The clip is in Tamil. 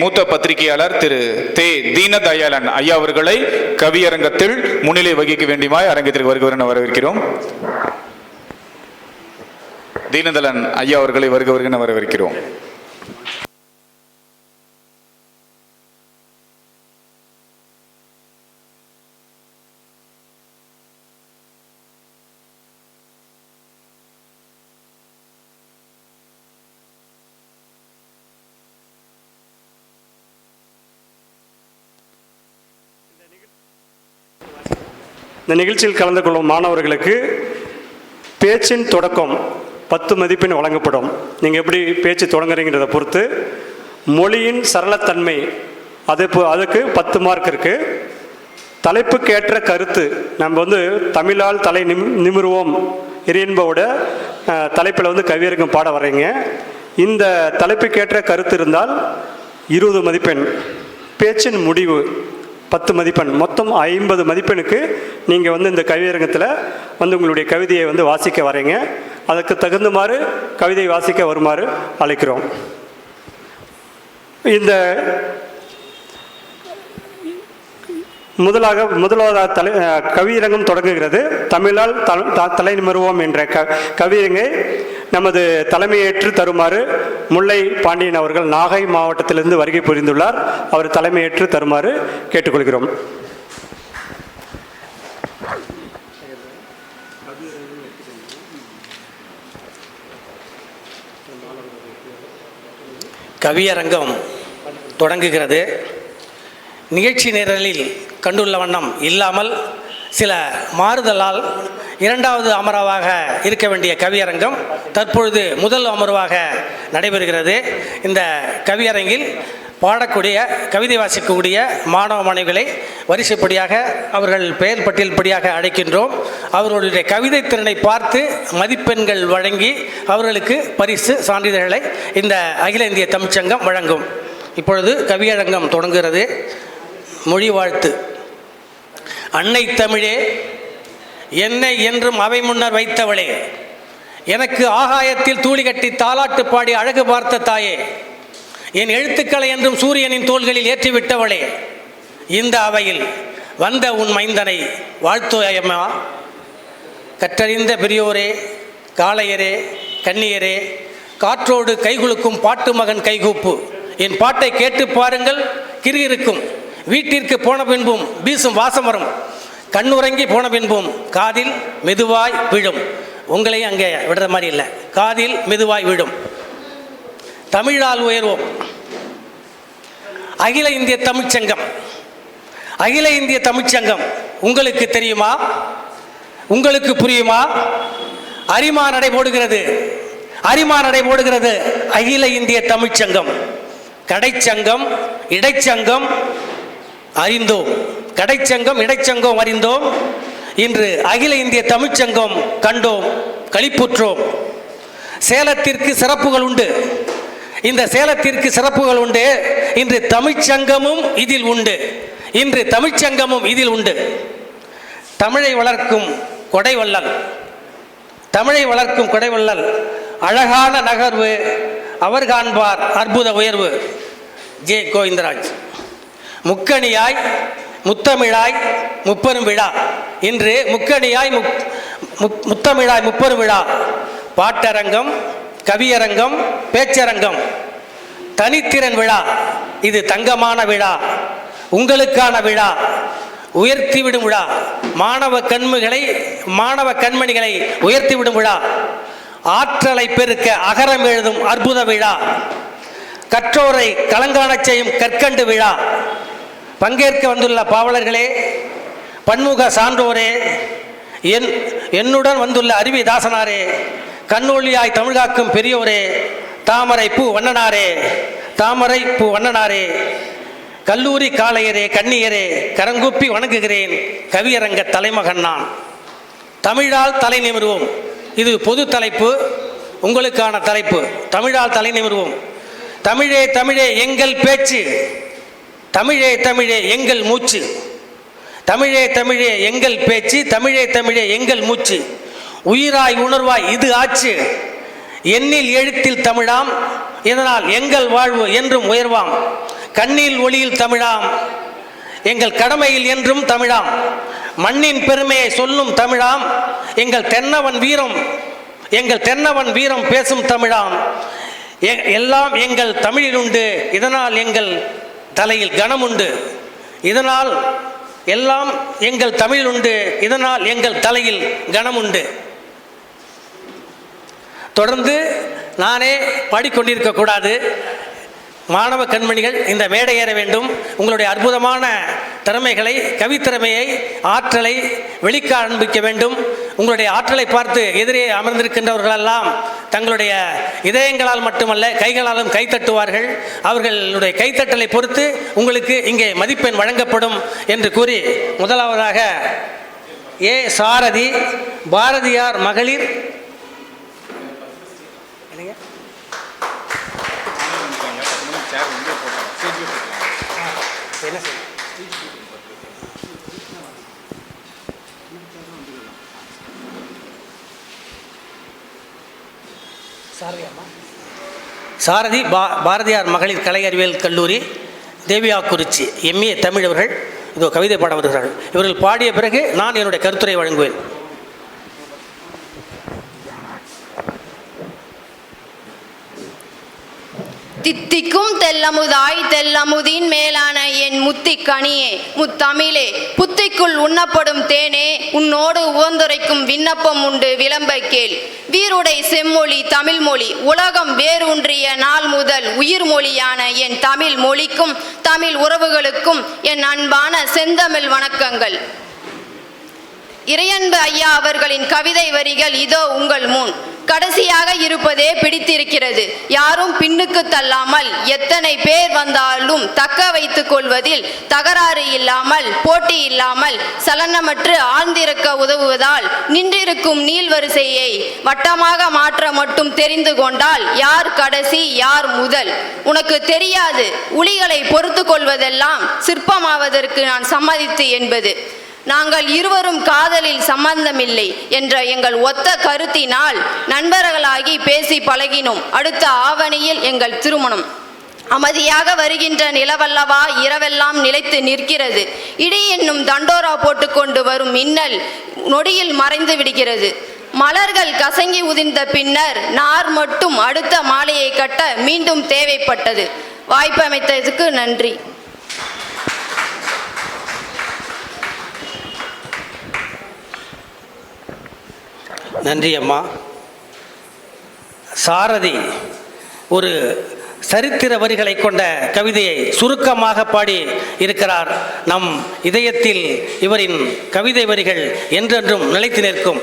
மூத்த பத்திரிகையாளர் திரு தே தீனதயாளன் ஐயா அவர்களை கவியரங்கத்தில் முன்னிலை வகிக்க வேண்டியமாய் அரங்கத்திற்கு வருகிறவர் என வரவேற்கிறோம். தீனதலன் ஐயா அவர்களை வருகிறவர் என வரவேற்கிறோம். இந்த நிகழ்ச்சியில் கலந்து கொள்ளும் மாணவர்களுக்கு பேச்சின் தொடக்கம் பத்து மதிப்பெண் வழங்கப்படும். நீங்கள் எப்படி பேச்சு தொடங்குறீங்கிறத பொறுத்து மொழியின் சரளத்தன்மை அது அதுக்கு பத்து மார்க் இருக்குது தலைப்புக்கேற்ற கருத்து நம்ம வந்து தமிழால் தலை நிம் நிமிருவோம் இறையன்போட தலைப்பில் வந்து கவியருக்கும் பாட வர்றீங்க. இந்த தலைப்புக்கேற்ற கருத்து இருந்தால் இருபது மதிப்பெண். பேச்சின் முடிவு பத்து மதிப்பெண் மொத்தம் ஐம்பது மதிப்பெண்ணுக்கு நீங்கள் வந்து இந்த கவியரங்கத்தில் வந்து உங்களுடைய கவிதையை வந்து வாசிக்க வரீங்க. அதுக்கு தகுந்தமாறு கவிதை வாசிக்க வருமாறு அழைக்கிறோம். இந்த முதலாக முதலாவதாக தலை கவியரங்கம் தொடங்குகிறது. தமிழால் த- தலை நிமிர்வோம் என்ற க கவியரங்கை நமது தலைமையேற்று தருமாறு முல்லை பாண்டியன் அவர்கள் நாகை மாவட்டத்திலிருந்து வருகை புரிந்துள்ளார். அவர் தலைமையேற்று தருமாறு கேட்டுக்கொள்கிறோம். கவியரங்கம் தொடங்குகிறது. நிகழ்ச்சி நிரலில் கண்டுள்ள வண்ணம் இல்லாமல் சில மாறுதலால் இரண்டாவது அமர்வாக இருக்க வேண்டிய கவியரங்கம் தற்பொழுது முதல் அமர்வாக நடைபெறுகிறது. இந்த கவியரங்கில் பாடக்கூடிய கவிதை வாசிக்கக்கூடிய மாணவ மாணவிகளை வரிசைப்படியாக அவர்கள் பெயர் பட்டியல்படியாக அழைக்கின்றோம். அவர்களுடைய கவிதை திறனை பார்த்து மதிப்பெண்கள் வழங்கி அவர்களுக்கு பரிசு சான்றிதழ்களை இந்த அகில இந்திய தமிழ்ச்சங்கம் வழங்கும். இப்பொழுது கவியரங்கம் தொடங்குகிறது. மொழி வாழ்த்து. அன்னை தமிழே என்னை என்றும் அவை முன்னர் வைத்தவளே. எனக்கு ஆகாயத்தில் தூளி கட்டி தாலாட்டு பாடி அழகு பார்த்த தாயே. என் எழுத்துக்களை என்றும் சூரியனின் தோள்களில் ஏற்றிவிட்டவளே இந்த அவையில் வந்த உன் மைந்தனை வாழ்த்துயம்மா. கற்றறிந்த பெரியோரே காளையரே கன்னியரே காற்றோடு கைகுலுக்கும் பாட்டு மகன் கைகூப்பு. என் பாட்டை கேட்டு பாருங்கள் கிரியிருக்கும் வீட்டிற்கு போன பின்பும் வீசும் வாசம் வரும். கண்ணுறங்கி போன பின்பும் காதில் மெதுவாய் விழும். உங்களையும் அங்கே விடுற மாதிரி இல்லை. காதில் மெதுவாய் விழும். தமிழால் உயர்வோம். அகில இந்திய தமிழ்ச்சங்கம் அகில இந்திய தமிழ்ச்சங்கம் உங்களுக்கு தெரியுமா? உங்களுக்கு புரியுமா? அரிமா நடை போடுகிறது. அரிமா நடை போடுகிறது. அகில இந்திய தமிழ்ச்சங்கம் கடைச்சங்கம் இடைச்சங்கம் அறிந்தோம். கடைச்சங்கம் இடைச்சங்கம் அறிந்தோம். இன்று அகில இந்திய தமிழ்ச்சங்கம் கண்டோம் களிப்புற்றோம். சேலத்திற்கு சிறப்புகள் உண்டு. இந்த சேலத்திற்கு சிறப்புகள் உண்டு. இன்று தமிழ்ச்சங்கமும் இதில் உண்டு. இன்று தமிழ்ச்சங்கமும் இதில் உண்டு. தமிழை வளர்க்கும் கொடைவள்ளல் தமிழை வளர்க்கும் கொடைவள்ளல் அழகான நகர்வு. அவர் காண்பார் அற்புத உயர்வு. ஜே. கோவிந்தராஜ். முக்கணியாய் முத்தமிழாய் முப்பெரும் விழா. இன்று முக்கணியாய் முப்- முப்- முத்தமிழாய் முப்பெரும் விழா. பாட்டரங்கம் கவியரங்கம் பேச்சரங்கம். தனித்திறன் விழா. இது தங்கமான விழா. உங்களுக்கான விழா. உயர்த்திவிடும் விழா. மாணவ கண்முகளை மாணவ கண்மணிகளை உயர்த்திவிடும் விழா. ஆற்றலை பெருக்க அகரம் எழுதும் அற்புத விழா. கற்றோரை கலங்காணச் செய்யும் கற்கண்டு விழா. பங்கேற்க வந்துள்ள பாவலர்களே பன்முக சான்றோரே என் என்னுடன் வந்துள்ள அருவி தாசனாரே கண்ணொழியாய் தமிழ்காக்கும் பெரியோரே தாமரை பூ வண்ணனாரே தாமரை பூ வண்ணனாரே கல்லூரி காளையரே கண்ணியரே கரங்குப்பி வணங்குகிறேன் கவியரங்க தலைமகன் நான். தமிழால் தலை நிமிர்வோம். இது பொது தலைப்பு உங்களுக்கான தலைப்பு. தமிழால் தலை நிமிருவோம். தமிழே தமிழே எங்கள் பேச்சு. தமிழே தமிழே எங்கள் மூச்சு. தமிழே தமிழே எங்கள் பேச்சு. தமிழே தமிழே எங்கள் மூச்சு. உயிராய் உணர்வாய் இது ஆச்சு. எண்ணில் எழுத்தில் தமிழாம் இதனால் எங்கள் வாழ்வு என்றும் உயர்வாம். கண்ணில் ஒளியில் தமிழாம் எங்கள் கடமையில் என்றும் தமிழாம். மண்ணின் பெருமையை சொல்லும் தமிழாம் எங்கள் தென்னவன் வீரம் எங்கள் தென்னவன் வீரம் பேசும் தமிழாம். எல்லாம் எங்கள் தமிழில் உண்டு இதனால் எங்கள் தலையில் கனம் உண்டு. இதனால் எல்லாம் எங்கள் தமிழில் உண்டு இதனால் எங்கள் தலையில் கனம் உண்டு. தொடர்ந்து நானே பாடிக்கொண்டிருக்கக்கூடாது மாணவ கண்மணிகள் இந்த மேடை ஏற வேண்டும். உங்களுடைய அற்புதமான திறமைகளை கவித்திறமையை ஆற்றலை வெளிக்காண்பிக்க வேண்டும். உங்களுடைய ஆற்றலை பார்த்து எதிரே அமர்ந்திருக்கின்றவர்களெல்லாம் தங்களுடைய இதயங்களால் மட்டுமல்ல கைகளாலும் கைத்தட்டுவார்கள் அவர்களுடைய கைத்தட்டலை பொறுத்து உங்களுக்கு இங்கே மதிப்பெண் வழங்கப்படும் என்று கூறி முதலாவதாக ஏ. சாரதி பாரதியார் மகளிர் என்னங்க? என்ன சாரதி பா பாரதியார் மகளிர் கலை அறிவியல் கல்லூரி தேவியாக்குறிச்சி எம்ஏ தமிழ் அவர்கள் இதோ கவிதை பாட வருகிறார்கள் இவர்கள் பாடிய பிறகு நான் என்னுடைய கருத்துரை வழங்குவேன் தித்திக்கும் தெல்லமுதாய் தெல்லமுதின் மேலான என் முத்திக் கனியே முத்தமிழே. புத்திக்குள் உண்ணப்படும் தேனே உன்னோடு உவந்துரைக்கும் விண்ணப்பம் உண்டு விளம்ப கேள். வீருடை செம்மொழி தமிழ் மொழி உலகம் வேரூன்றிய நாள் முதல் உயிர் மொழியான என் தமிழ் மொழிக்கும் தமிழ் உறவுகளுக்கும் என் அன்பான செந்தமிழ் வணக்கங்கள். இறையன்பு ஐயா அவர்களின் கவிதை வரிகள் இதோ உங்கள் முன். கடைசியாக இருப்பதே பிடித்திருக்கிறது. யாரும் பின்னுக்கு தள்ளாமல் எத்தனை பேர் வந்தாலும் தக்க வைத்துக் கொள்வதில் தகராறு இல்லாமல் போட்டி இல்லாமல் சலனமற்று ஆழ்ந்திருக்க உதவுவதால் நின்றிருக்கும் நீள்வரிசையை வட்டமாக மாற்ற மட்டும் தெரிந்து கொண்டால் யார் கடைசி யார் முதல்? உனக்கு தெரியாது. உளிகளை பொறுத்து கொள்வதெல்லாம் சிற்பமாவதற்கு நான் சம்மதித்து என்பது. நாங்கள் இருவரும் காதலில் சம்பந்தமில்லை என்ற எங்கள் ஒத்த கருத்தினால் நண்பர்களாகி பேசி பழகினோம். அடுத்த ஆவணியில் எங்கள் திருமணம். அமைதியாக வருகின்ற நிலவல்லவா இரவெல்லாம் நிலைத்து நிற்கிறது. இடி என்னும் தண்டோரா போட்டுக்கொண்டு வரும் மின்னல் நொடியில் மறைந்து விடுகிறது. மலர்கள் கசங்கி உதிர்ந்த பின்னர் நார் மட்டும் அடுத்த மாலையை கட்ட மீண்டும் தேவைப்பட்டது. வாய்ப்பு அமைத்ததுக்கு நன்றி. நன்றி அம்மா. சாரதி ஒரு சரித்திர வரிகளை கொண்ட கவிதையை சுருக்கமாக பாடி இருக்கிறார். நம் இதயத்தில் இவரின் கவிதை வரிகள் என்றென்றும் நிலைத்து நிற்கும்.